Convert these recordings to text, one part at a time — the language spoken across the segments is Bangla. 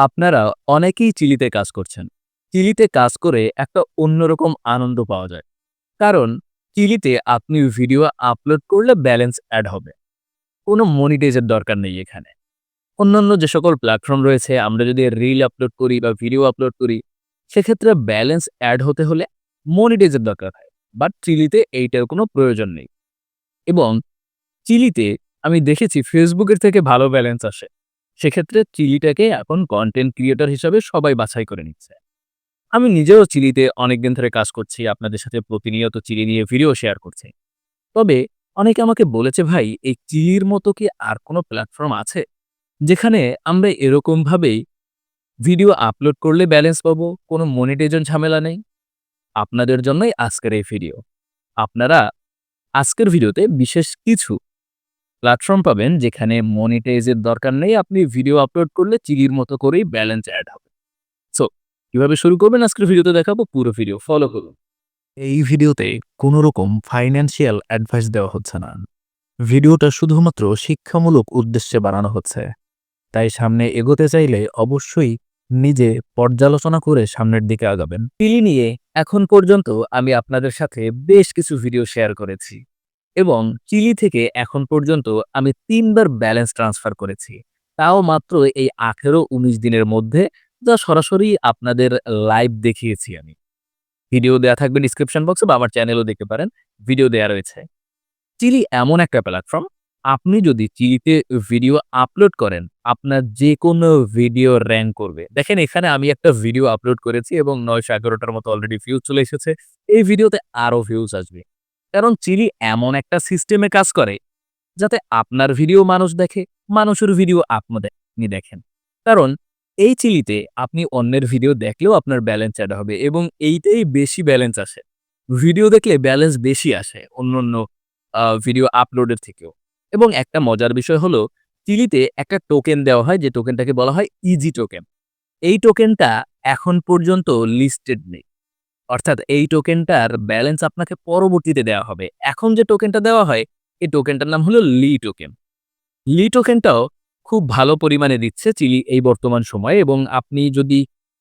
আপনারা অনেকেই চিলিতে কাজ করছেন। চিলিতে কাজ করে একটা অন্যরকম আনন্দ পাওয়া যায়। কারণ চিলিতে আপনি ভিডিও আপলোড করলে ব্যালেন্স অ্যাড হবে। কোনো মনিটাইজের দরকার নেই এখানে। অন্যান্য যে সকল প্ল্যাটফর্ম রয়েছে আমরা যদি রিল আপলোড করি বা ভিডিও আপলোড করি, সেক্ষেত্রে ব্যালেন্স অ্যাড হতে হলে মনিটাইজের দরকার হয়। বাট চিলিতে এইটার কোনো প্রয়োজন নেই। এবং চিলিতে আমি দেখেছি ফেসবুকের থেকে ভালো ব্যালেন্স আসে। সেক্ষেত্রে চিলিটাকে এখন কন্টেন্ট ক্রিয়েটর হিসাবে সবাই বাছাই করে নিচ্ছে। আমি নিজেও চিলিতে অনেকদিন ধরে কাজ করছি। আপনাদের সাথে প্রতিনিয়ত চিলি নিয়ে ভিডিও শেয়ার করছি। তবে অনেকে আমাকে বলেছে, "ভাই এই চিলির মতো কি আর কোনো প্ল্যাটফর্ম আছে? যেখানে আমরা এরকমভাবেই ভিডিও আপলোড করলে ব্যালেন্স পাবো, কোনো মনিটাইজেশন ঝামেলা নেই?" আপনাদের জন্যই আজকের এই ভিডিও। আপনারা আজকের ভিডিওতে বিশেষ কিছু প্ল্যাটফর্ম পাবেন যেখানে মনিটাইজের দরকার নেই। আপনি ভিডিও আপলোড করলে চিলির মতো করেই ব্যালেন্স অ্যাড হবে। সো কীভাবে শুরু করবেন আজকের ভিডিওতে দেখাবো, পুরো ভিডিও ফলো করুন। এই ভিডিওতে কোনো রকম ফাইন্যান্সিয়াল অ্যাডভাইস দেওয়া হচ্ছে না। ভিডিওটা শুধুমাত্র শিক্ষামূলক উদ্দেশ্যে বানানো হচ্ছে। তাই সামনে এগোতে চাইলে অবশ্যই নিজে পর্যালোচনা করে সামনের দিকে আগাবেন। পিলি নিয়ে এখন পর্যন্ত আমি আপনাদের সাথে বেশ কিছু ভিডিও শেয়ার করেছি এবং চিলি থেকে এখন পর্যন্ত আমি তিনবার ব্যালেন্স ট্রান্সফার করেছি। তাও মাত্র এই ১৮-১৯ দিনের মধ্যে যা সরাসরি আপনাদের লাইভ দেখিয়েছি আমি। ভিডিও দেয়া থাকবে ডিসক্রিপশন বক্সে বা আমার চ্যানেলেও দেখতে পারেন। ভিডিও দেয়া রয়েছে। চিলি এমন একটা প্ল্যাটফর্ম, আপনি যদি চিলিতে ভিডিও আপলোড করেন, আপনার যেকোনো ভিডিও র্যাঙ্ক করবে। দেখেন এখানে আমি একটা ভিডিও আপলোড করেছি এবং নয়শো এগারোটার মতো অলরেডি ভিউজ চলে এসেছে। এই ভিডিওতে আরও ভিউজ আসবে। কারণ চিলি এমন একটা সিস্টেমে কাজ করে, যাতে আপনার ভিডিও মানুষ দেখে, মানুষের ভিডিও আপনি দেখেন। কারণ এই চিলিতে আপনি অন্যের ভিডিও দেখলেও আপনার ব্যালেন্স অ্যাড হবে এবং এইটাই বেশি ব্যালেন্স আসে। ভিডিও দেখলে ব্যালেন্স বেশি আসে অন্য আ ভিডিও আপলোডের থেকেও। এবং একটা মজার বিষয় হলো চিলিতে একটা টোকেন দেওয়া হয় যে টোকেনটাকে বলা হয় ইজি টোকেন। এই টোকেনটা এখন পর্যন্ত লিস্টেড নেই। অর্থাৎ এই টোকেনটার ব্যালেন্স আপনাকে পরবর্তীতে দেওয়া হবে। এখন যে টোকেনটা দেওয়া হয়, এই টোকেনটার নাম হলো লি টোকেন। লি টোকেনটাও খুব ভালো পরিমাণে দিচ্ছে চিলি এই বর্তমান সময়ে এবং আপনি যদি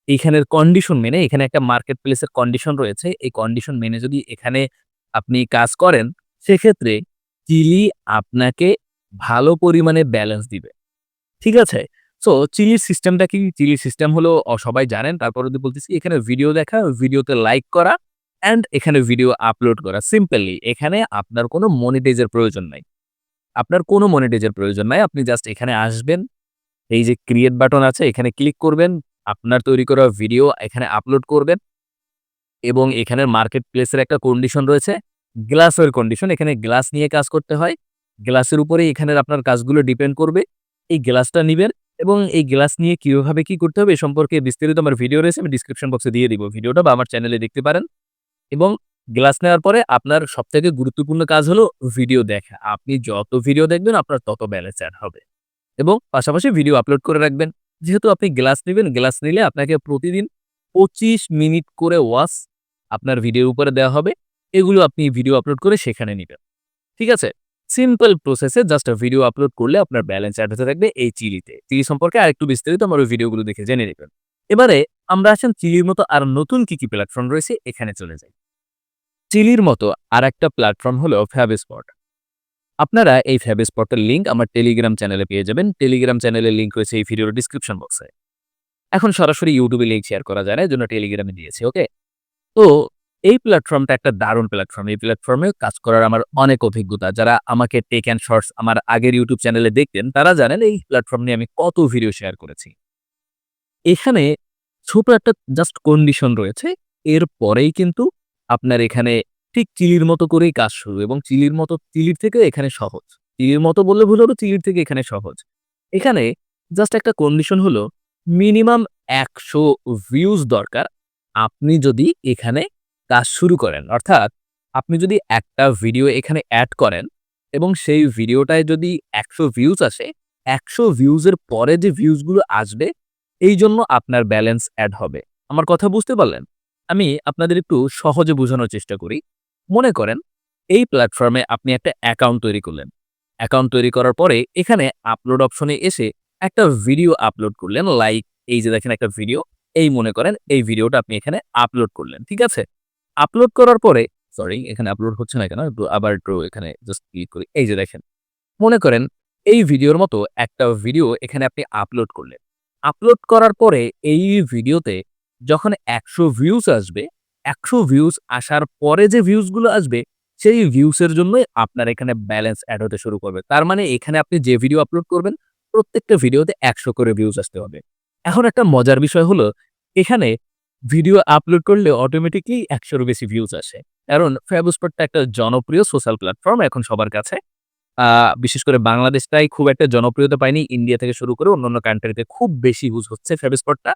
এইখানের কন্ডিশন মেনে এখানে একটা মার্কেট প্লেসের কন্ডিশন রয়েছে। এই কন্ডিশন মেনে যদি এখানে আপনি কাজ করেন, সেক্ষেত্রে চিলি আপনাকে ভালো পরিমাণে ব্যালেন্স দিবে। ঠিক আছে? সো চিলির সিস্টেমটা কি? চিলির সিস্টেম হলো সবাই জানেন। তারপরেও যদি বলতেছি এখানে ভিডিও দেখা, ভিডিওতে লাইক করা অ্যান্ড এখানে ভিডিও আপলোড করা। সিম্পলি এখানে আপনার কোনো মনিটাইজের প্রয়োজন নাই। আপনার কোনো মনিটাইজের প্রয়োজন নাই। আপনি জাস্ট এখানে আসবেন। এই যে ক্রিয়েট বাটন আছে এখানে ক্লিক করবেন। আপনার তৈরি করা ভিডিও এখানে আপলোড করবেন। এবং এখানের মার্কেট প্লেসের একটা কন্ডিশন রয়েছে। গ্লাসওয়ের কন্ডিশন। এখানে গ্লাস নিয়ে কাজ করতে হয়। গ্লাসের উপরেই এখানের আপনার কাজগুলো ডিপেন্ড করবে। এই গ্লাসটা নিবেন এবং এই গ্লাস নিয়ে কীভাবে কি করতে হবে এ সম্পর্কে বিস্তারিত আমার ভিডিও রয়েছে। আমি ডিসক্রিপশন বক্সে দিয়ে দিব ভিডিওটা বা আমার চ্যানেলে দেখতে পারেন। এবং গ্লাস নেওয়ার পরে আপনার সবথেকে গুরুত্বপূর্ণ কাজ হলো ভিডিও দেখা। আপনি যত ভিডিও দেখবেন আপনার তত ব্যালেন্স অ্যাড হবে। এবং পাশাপাশি ভিডিও আপলোড করে রাখবেন। যেহেতু আপনি গ্লাস নেবেন, গ্লাস নিলে আপনাকে প্রতিদিন ২৫ মিনিট করে ওয়াচ আপনার ভিডিওর উপরে দেওয়া হবে। এগুলো আপনি ভিডিও আপলোড করে সেখানে নিবেন। ঠিক আছে? সিম্পল প্রসেসে জাস্ট ভিডিও আপলোড করলে আপনার ব্যালেন্স অ্যাড হতে থাকবে এই চিলিতে। চিলি সম্পর্কে আরেকটু বিস্তারিত আমার ওই ভিডিওগুলো দেখে জেনে নিবেন। এবারে আমরা আসেন চিলির মতো আর নতুন কি, কি প্ল্যাটফর্ম রয়েছে এখানে চলে যাই। চিলির মতো আর একটা প্ল্যাটফর্ম হলো ফ্যাবস্পট। আপনারা এই ফ্যাবস্পটের লিঙ্ক আমার টেলিগ্রাম চ্যানেলে পেয়ে যাবেন। টেলিগ্রাম চ্যানেলের লিঙ্ক রয়েছে এই ভিডিওর ডিসক্রিপশন বক্সে। এখন সরাসরি ইউটিউবে লিঙ্ক শেয়ার করা যায় না। জন্য টেলিগ্রামে দিয়েছি। ওকে? তো এই প্ল্যাটফর্মটা একটা দারুণ প্ল্যাটফর্ম। এই প্ল্যাটফর্মে কাজ করার আমার অনেক অভিজ্ঞতা। যারা আমাকে টেক অ্যান্ড শর্টস আমার আগের ইউটিউব চ্যানেলে দেখতেন, তারা জানেন এই প্ল্যাটফর্ম নিয়ে আমি কত ভিডিও শেয়ার করেছি। এখানে ছোট একটা জাস্ট কন্ডিশন রয়েছে। এর পরেই কিন্তু আপনার এখানে ঠিক চিলির মতো করেই কাজ শুরু এবং চিলির মতো, চিলির থেকে এখানে সহজ। চিলির মতো বললে ভুল হলো চিলির থেকে এখানে সহজ। এখানে জাস্ট একটা কন্ডিশন হলো মিনিমাম ১০০ ভিউজ দরকার। আপনি যদি এখানে কাজ শুরু করেন। অর্থাৎ আপনি যদি একটা ভিডিও এখানে অ্যাড করেন এবং সেই ভিডিওটায় যদি ১০০ ভিউজ আসে, ১০০ ভিউজের পরে যে ভিউজগুলো আসবে, এই জন্য আপনার ব্যালেন্স অ্যাড হবে। আমার কথা বুঝতে পারলেন? আমি আপনাদের একটু সহজে বোঝানোর চেষ্টা করি। মনে করেন এই প্ল্যাটফর্মে আপনি একটা অ্যাকাউন্ট তৈরি করলেন। অ্যাকাউন্ট তৈরি করার পরে এখানে আপলোড অপশনে এসে একটা ভিডিও আপলোড করলেন লাইক এই যে দেখেন একটা ভিডিও এই মনে করেন এই ভিডিওটা আপনি এখানে আপলোড করলেন ঠিক আছে আপলোড করার পরে সরি এখানে আপলোড হচ্ছে না কেন, একটু আবার একটু এখানে জাস্ট ক্লিক করি, এই যে দেখেন, মনে করেন এই ভিডিওর মতো একটা ভিডিও এখানে আপনি আপলোড করলেন। আপলোড করার পরে এই ভিডিওতে যখন একশো ভিউজ আসবে, একশো ভিউজ আসার পরে যে ভিউজগুলো আসবে, সেই ভিউসের জন্যই আপনার এখানে ব্যালেন্স অ্যাড হতে শুরু করবে। তার মানে এখানে আপনি যে ভিডিও আপলোড করবেন, প্রত্যেকটা ভিডিওতে একশো করে ভিউজ আসতে হবে। এখন একটা মজার বিষয় হলো, এখানে ভিডিও আপলোড করলে অটোমেটিকলি একশোর বেশি ভিউজ আসে। কারণ ফেবুস্পটটা একটা জনপ্রিয় সোশ্যাল প্ল্যাটফর্ম এখন সবার কাছে। বিশেষ করে বাংলাদেশটাই খুব একটা জনপ্রিয়তা পায়নি। ইন্ডিয়া থেকে শুরু করে অন্যান্য কান্ট্রিতে খুব বেশি ইউজ হচ্ছে ফেবুস্পটটা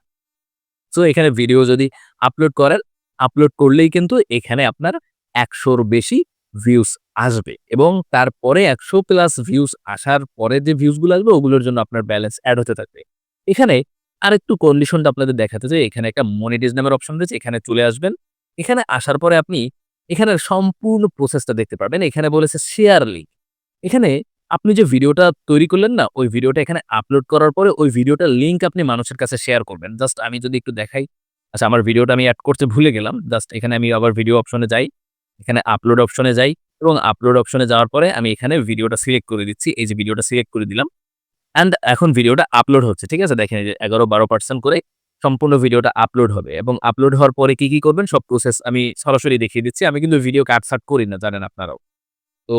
সো এখানে ভিডিও যদি আপলোড করেন আপলোড করলেই কিন্তু এখানে আপনার একশোর বেশি ভিউজ আসবে। এবং তারপরে একশো প্লাস ভিউজ আসার পরে যে ভিউজগুলো আসবে, ওগুলোর জন্য আপনার ব্যালেন্স অ্যাড হতে থাকবে। এখানে আরেকটু কন্ডিশনটা আপনাদের দেখাতে চাই। এখানে একটা মনিটাইজ নামের অপশন রয়েছে, এখানে চলে আসবেন। এখানে আসার পরে আপনি এখানে সম্পূর্ণ প্রসেসটা দেখতে পারবেন। এখানে বলেছে শেয়ার লিঙ্ক এখানে আপনি যে ভিডিওটা তৈরি করলেন না, ওই ভিডিওটা এখানে আপলোড করার পরে ওই ভিডিওটার লিঙ্ক আপনি মানুষের কাছে শেয়ার করবেন। জাস্ট আমি যদি একটু দেখাই আচ্ছা আমার ভিডিওটা আমি অ্যাড করতে ভুলে গেলাম। জাস্ট এখানে আমি আবার ভিডিও অপশনে যাই। এখানে আপলোড অপশনে যাই এবং আপলোড অপশনে যাওয়ার পরে আমি এখানে ভিডিওটা সিলেক্ট করে দিচ্ছি। এই যে ভিডিওটা সিলেক্ট করে দিলাম। অ্যান্ড এখন ভিডিওটা আপলোড হচ্ছে, ঠিক আছে? দেখেন এগারো বারো পার্সেন্ট করে সম্পূর্ণ ভিডিওটা আপলোড হবে এবং আপলোড হওয়ার পরে কি কি করবেন? সব প্রসেস আমি সরাসরি দেখিয়ে দিচ্ছি। আমি কিন্তু ভিডিও কাটসাট করি না, জানেন আপনারাও। তো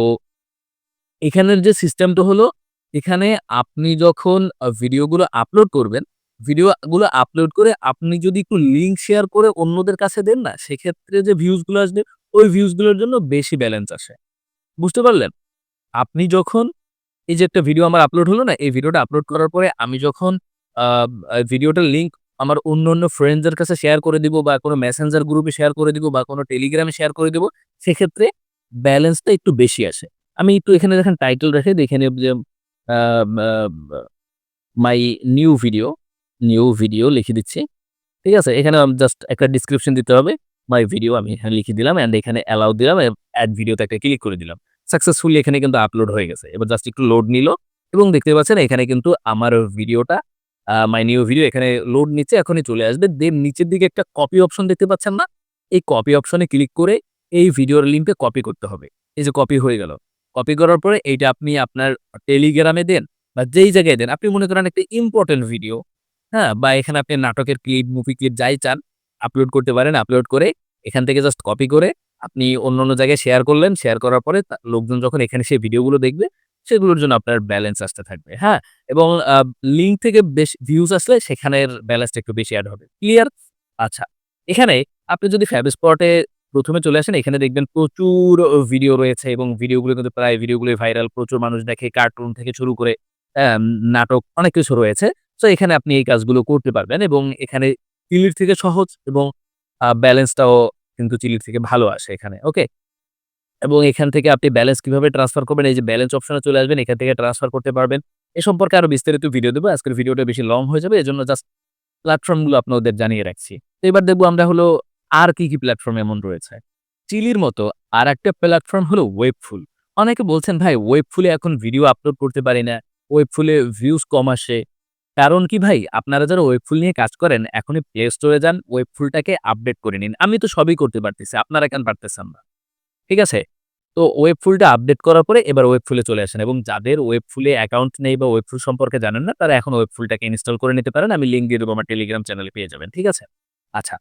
এখানের যে সিস্টেমটা হলো, এখানে আপনি যখন ভিডিওগুলো আপলোড করবেন ভিডিওগুলো আপলোড করে আপনি যদি একটু লিঙ্ক শেয়ার করে অন্যদের কাছে দেন না, সেক্ষেত্রে যে ভিউজগুলো আসবে, ওই ভিউজগুলোর জন্য বেশি ব্যালেন্স আসে। বুঝতে পারলেন? আপনি যখন এই যে একটা ভিডিও আমার আপলোড হলো না, এই ভিডিওটা আপলোড করার পরে আমি যখন ভিডিওটার লিঙ্ক আমার অন্য অন্য ফ্রেন্ডসদের কাছে শেয়ার করে দিব বা কোনো মেসেঞ্জার গ্রুপে শেয়ার করে দিব বা কোনো টেলিগ্রামে শেয়ার করে দিব, সেক্ষেত্রে ব্যালেন্সটা একটু বেশি আসে। আমি একটু এখানে দেখেন টাইটেল রেখে দেখে নেব যে my new video new video লিখে দিচ্ছি। ঠিক আছে? এখানে জাস্ট একটা ডিসক্রিপশন দিতে হবে। মাই ভিডিও আমি এখানে লিখে দিলাম অ্যান্ড এখানে অ্যালাউ দিলাম অ্যাড ভিডিওতে একটা ক্লিক করে দিলাম। সাকসেসফুলি এখানে কিন্তু আপলোড হয়ে গেছে। এবার জাস্ট একটু লোড নিল এবং দেখতে পাচ্ছেন এখানে কিন্তু আমার ভিডিওটা মাই নিউ ভিডিও এখানে লোড নিচ্ছে, এখনই চলে আসবে। দেন নিচের দিকে একটা কপি অপশন দেখতে পাচ্ছেন না? এই কপি অপশনে ক্লিক করে এই ভিডিওর লিঙ্কে কপি করতে হবে। এই যে কপি হয়ে গেল। কপি করার পরে এইটা আপনি আপনার টেলিগ্রামে দেন বা যেই জায়গায় দেন। আপনি মনে করেন একটা ইম্পর্টেন্ট ভিডিও হ্যাঁ? বা এখানে আপনি নাটকের ক্লিপ মুভি ক্লিপ যাই চান আপলোড করতে পারেন। আপলোড করে এখান থেকে জাস্ট কপি করে আপনি অন্য অন্য জায়গায় শেয়ার করলেন শেয়ার করার পরে লোকজন যখন এখানে সেই ভিডিওগুলো দেখবে, সেগুলোর জন্য আপনার ব্যালেন্স আসতে থাকবে হ্যাঁ? এবং লিঙ্ক থেকে বেশ ভিউজ আসলে সেখানের ব্যালেন্সটা একটু বেশি অ্যাড হবে ক্লিয়ার আচ্ছা এখানে আপনি যদি ফ্যাব স্পটে প্রথমে চলে আসেন, এখানে দেখবেন প্রচুর ভিডিও রয়েছে এবং ভিডিওগুলো কিন্তু প্রায় ভিডিওগুলো ভাইরাল প্রচুর মানুষ দেখে কার্টুন থেকে শুরু করে নাটক অনেক কিছু রয়েছে। তো এখানে আপনি এই কাজগুলো করতে পারবেন এবং এখানে চিলির থেকে সহজ এবং ব্যালেন্সটাও কিন্তু চিলির থেকে ভালো আসে এখানে, ওকে? এবং এখান থেকে আপনি ব্যালেন্স কীভাবে ট্রান্সফার করবেন, এই যে ব্যালেন্স অপশনে চলে আসবেন, এখান থেকে ট্রান্সফার করতে পারবেন। এ সম্পর্কে আরও বিস্তারিত ভিডিও দেবো, আজকের ভিডিওটা বেশি লং হয়ে যাবে, এজন্য জাস্ট প্ল্যাটফর্মগুলো আপনাদের জানিয়ে রাখছি। তো এবার দেখব আমরা হলো আর কি কি প্ল্যাটফর্ম এমন রয়েছে। চিলির মতো আর একটা প্ল্যাটফর্ম হলো ওয়েবফুল অনেকে বলছেন, ভাই ওয়েবফুলে এখন ভিডিও আপলোড করতে পারি না ওয়েবফুলে ভিউজ কম আসে। কারণ কি ভাই? আপনারা যারা ওয়েবফুল নিয়ে কাজ করেন, এখনই প্লে স্টোরে যান ওয়েবফুলটাকে আপডেট করে নিন। আমি তো সবই করতে পারতেছি, আপনারা কেন পারতেছেন না? ঠিক আছে? তো ওয়েবফুলটা আপডেট করার পরে এবার ওয়েবফুলে চলে আসেন এবং যাদের ওয়েবফুলে অ্যাকাউন্ট নেই বা ওয়েবফুল সম্পর্কে জানেন না, তারা এখন ওয়েবফুলটাকে ইনস্টল করে নিতে পারেন। আমি লিঙ্ক দিয়ে দেবো, আমার টেলিগ্রাম চ্যানেলে পেয়ে যাবেন, ঠিক আছে? আচ্ছা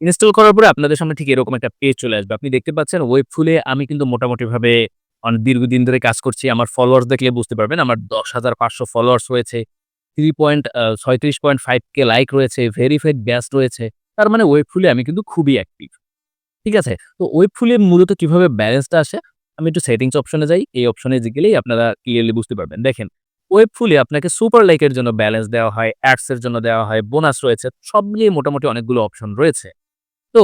ইনস্টল করার পরে আপনাদের সামনে ঠিক এরকম একটা পেজ চলে আসবে। আপনি দেখতে পাচ্ছেন ওয়েবফুলে আমি কিন্তু মোটামুটি ভাবে অনেক দীর্ঘদিন ধরে কাজ করছি। আমার ফলোয়ার্স দেখলে বুঝতে পারবেন, আমার দশ হাজার পাঁচশো ফলোয়ার্স রয়েছে থ্রি পয়েন্ট ছয়ত্রিশ পয়েন্ট ফাইভ কে লাইক রয়েছে ভেরিফাইড ব্যাস রয়েছে, তার মানে ওয়েবফুলে আমি কিন্তু খুবই অ্যাক্টিভ ঠিক আছে? তো ওয়েবফুলে মূলত কীভাবে ব্যালেন্সটা আসে? আমি একটু সেটিংস অপশনে যাই, এই অপশনে গেলেই আপনারা ক্লিয়ারলি বুঝতে পারবেন। দেখেন ওয়েবফুলে আপনাকে সুপার লাইকের জন্য ব্যালেন্স দেওয়া হয় অ্যাডস এর জন্য দেওয়া হয় বোনাস রয়েছে, সব মিলিয়ে মোটামুটি অনেকগুলো অপশন রয়েছে। তো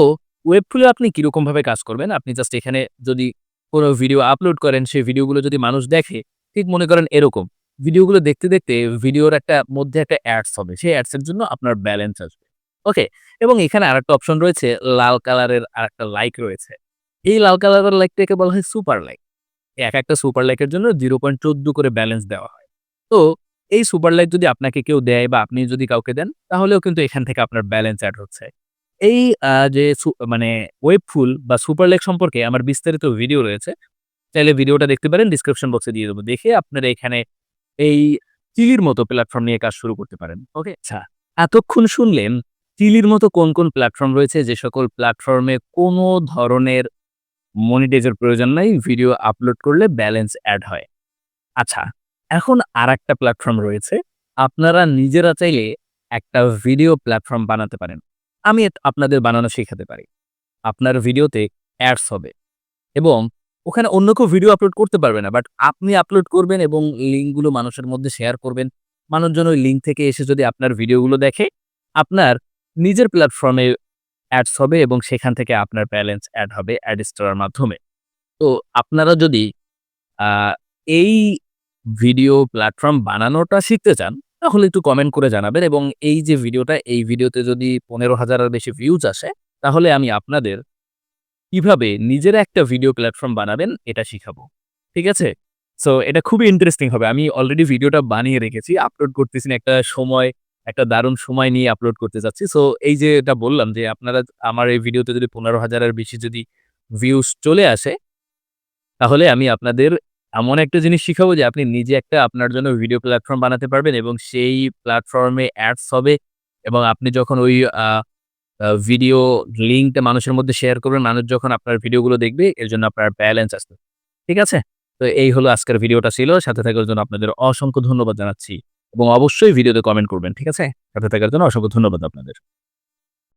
ওয়েবফুলে আপনি কীরকম ভাবে কাজ করবেন? আপনি জাস্ট এখানে যদি কোনো ভিডিও আপলোড করেন, সেই ভিডিওগুলো যদি মানুষ দেখে, ঠিক মনে করেন এরকম। ভিডিওগুলো দেখতে দেখতে ভিডিওর একটা মধ্যে একটা অ্যাডস হবে। সেই অ্যাডস এর জন্য আপনার ব্যালেন্স আসবে। ওকে এবং এখানে আরেকটা অপশন রয়েছে, লাল কালারের আরেকটা লাইক রয়েছে। এই লাল কালারের লাইকটাকে বলা হয় সুপার লাইক এক একটা সুপার লাইকের জন্য জিরো পয়েন্ট চোদ্দ করে ব্যালেন্স দেওয়া হয়। তো এই সুপার লাইক যদি আপনাকে কেউ দেয় বা আপনি যদি কাউকে দেন, তাহলেও কিন্তু এখান থেকে আপনার ব্যালেন্স অ্যাড হচ্ছে। এই যে মানে ওয়েব ফুল বা সুপার লেক সম্পর্কে আমার বিস্তারিত ভিডিও রয়েছে। চাইলে ভিডিওটা দেখতে পারেন ডিসক্রিপশন বক্সে দিয়ে দেবো। দেখে আপনারা এখানে এই চিলির মতো প্ল্যাটফর্ম নিয়ে কাজ শুরু করতে পারেন। ওকে আচ্ছা এতক্ষণ শুনলেন চিলির মতো কোন কোন প্ল্যাটফর্ম রয়েছে যে সকল প্ল্যাটফর্মে কোনো ধরনের মনিটাইজের প্রয়োজন নাই ভিডিও আপলোড করলে ব্যালেন্স অ্যাড হয়। আচ্ছা এখন আর একটা প্ল্যাটফর্ম রয়েছে। আপনারা নিজেরা চাইলে একটা ভিডিও প্ল্যাটফর্ম বানাতে পারেন। আমি আপনাদের বানানো শেখাতে পারি। আপনার ভিডিওতে অ্যাডস হবে। এবং ওখানে অন্য কেউ ভিডিও আপলোড করতে পারবে না বাট আপনি আপলোড করবেন এবং লিঙ্কগুলো মানুষের মধ্যে শেয়ার করবেন। মানুষজন ওই লিঙ্ক থেকে এসে যদি আপনার ভিডিওগুলো দেখে, আপনার নিজের প্ল্যাটফর্মে অ্যাডস হবে এবং সেখান থেকে আপনার ব্যালেন্স অ্যাড হবে অ্যাড স্টোরের মাধ্যমে। তো আপনারা যদি এই ভিডিও প্ল্যাটফর্ম বানানোটা শিখতে চান, তাহলে একটু কমেন্ট করে জানাবেন এবং এই যে ভিডিওটা এই ভিডিওতে যদি পনেরো হাজারের বেশি ভিউজ আসে, তাহলে আমি আপনাদের কীভাবে নিজেরা একটা ভিডিও প্ল্যাটফর্ম বানাবেন, এটা শিখাবো। ঠিক আছে? সো এটা খুবই ইন্টারেস্টিং হবে। আমি অলরেডি ভিডিওটা বানিয়ে রেখেছি আপলোড করতেছি একটা সময়, একটা দারুণ সময় নিয়ে আপলোড করতে যাচ্ছি। সো এই যে এটা বললাম যে আপনারা, আমার এই ভিডিওতে যদি পনেরো হাজারের বেশি যদি ভিউজ চলে আসে, তাহলে আমি আপনাদের এমন একটা জিনিস শিখাবো যে আপনি নিজে একটা আপনার জন্য ভিডিও প্ল্যাটফর্ম বানাতে পারবেন এবং সেই প্ল্যাটফর্মে অ্যাডস হবে এবং আপনি যখন ওই ভিডিও লিঙ্কটা মানুষের মধ্যে শেয়ার করবেন। মানুষ যখন আপনার ভিডিওগুলো দেখবে, এর জন্য আপনার ব্যালেন্স আসবে। ঠিক আছে? তো এই হলো আজকের ভিডিওটা ছিল। সাথে থাকার জন্য আপনাদের অসংখ্য ধন্যবাদ জানাচ্ছি এবং অবশ্যই ভিডিওতে কমেন্ট করবেন। ঠিক আছে? সাথে থাকার জন্য অসংখ্য ধন্যবাদ আপনাদের।